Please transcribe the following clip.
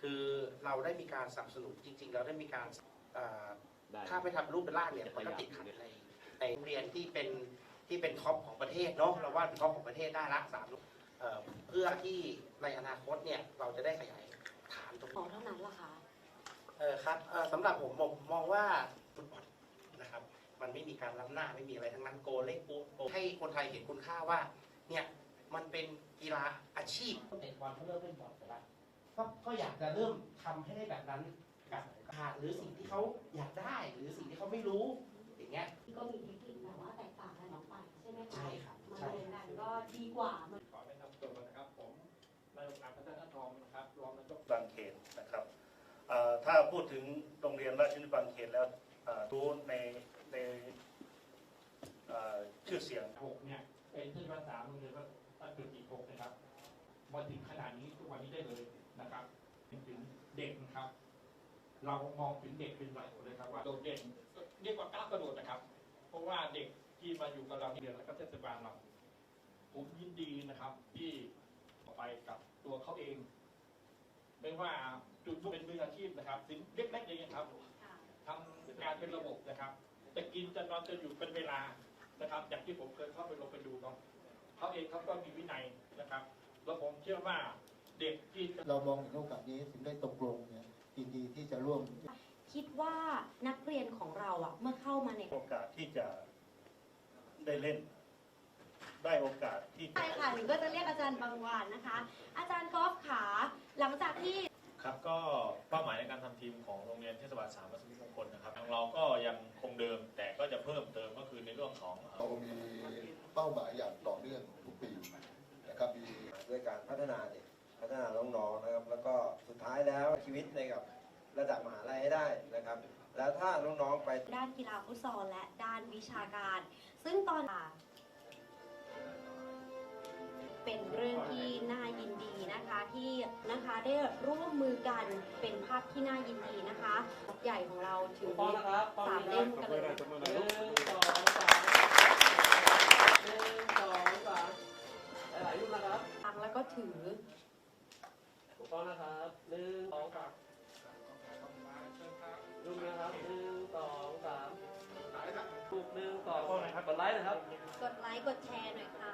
คือเราได้มีการสนับสนุนจริง ๆ เราได้มีการเอ่อได้ ถ้าไปทำรูปเป็นร่างเนี่ยจะมันก็ขยับติดขัดในในโรงเรียนที่เป็นที่เป็นท็อปของประเทศเนาะเราว่าเป็นท็อปของประเทศได้ละสามเอ่อเพื่อที่ในอนาคตเนี่ยเราจะได้ขยายฐานตรงขอนี้ เท่านั้นล่ะคะ เออครับเอ่อสำหรับผมผมมองว่าฟุตบอลนะครับ มันไม่มีการล้ำหน้าไม่มีอะไรทั้งนั้นโกเล่โกโกให้คนไทยเห็นคุณค่าว่า เนี่ย มันเป็นกีฬาอาชีพ เตะบอลเขาเริ่มเล่นบอลไปแล้ว ก็ก็อยากจะเริ่มทำให้ได้แบบนั้นกับขาดหรือสิ่งที่เขาอยากได้หรือสิ่งที่เขาไม่รู้อย่างเงี้ยก็มีเทคนิคแบบว่าแตกต่างกันออกไปใช่ไหมคะใช่ครับมาใช่เรียนกันก็ดีกว่ามันขอแนะนำตัวก่อนนะครับผมนายกอาพัฒนาทองนะครับรองนายกบางเขนนะครับเอ่อถ้าพูดถึงโรงเรียนราชนิบางเขนแล้วเอ่อรู้ในในเอ่อชื่อเสียงหกเนี่ยเป็นที่ภาษาโรงเรียนว่าตั้งจุดอีกหกนะครับมาถึงขนาดนี้ทุกวันนี้ได้เลย นะครับถึงเด็กนะครับ เรามองถึงเด็กเป็นหลักเลยครับว่าโดดเด่นเรียกว่าก้าวกระโดดนะครับ เพราะว่าเด็กที่มาอยู่กับเราเดือนแล้วก็เทศบาลเราผมยินดีนะครับที่ไปกับตัวเขาเอง ไม่ว่าจุดเป็นมืออาชีพนะครับถึงเล็กๆเองครับทำงานเป็นระบบนะครับจะกินจะนอนจะอยู่เป็นเวลานะครับอย่างที่ผมเคยเข้าไปลงไปดูเนาะเขาเองเขาก็มีวินัยนะครับ แล้วผมเชื่อว่า เด็กที่เรามองเห็นโอกาสนี้ถึงได้ตกลงเนี่ยยินดีที่จะร่วม คิดว่านักเรียนของเราอะเมื่อเข้ามาในโอกาสที่จะได้เล่น ได้โอกาสที่จะใช่ค่ะหนูก็จะเรียกอาจารย์บางวานนะคะ อาจารย์กอล์ฟขาหลังจากที่ครับก็เป้าหมายในการทำทีมของโรงเรียนเทศบาลสามวัดสมิทมงคลนะครับทางเราก็ยังคงเดิม แต่ก็จะเพิ่มเติมก็คือในเรื่องของเรามีเป้าหมายอย่างต่อเนื่องทุกปีนะครับมีด้วยการพัฒนาเด็ก พัฒนาน้องๆนะครับ แล้วก็สุดท้ายแล้วชีวิตในกับระดับมหาลัยให้ได้นะครับ แล้วถ้าน้องๆไปด้านกีฬาฟุตซอลและด้านวิชาการ ซึ่งตอนเป็นเรื่องที่น่ายินดีนะคะที่นะคะได้ร่วมมือกันเป็นภาพที่น่ายินดีนะคะใหญ่ของเราถือสามเล่มกันเลยหนึ่งสองสามหนึ่งสองสามหลายๆรูปนะครับแล้วก็ถือ ถูกต้องนะครับหนึ่งสองสามรูปนะครับหนึ่งสองสามรูปหนึ่งสองกดไลค์นะครับ กดไลค์กดแชร์หน่อยค่ะ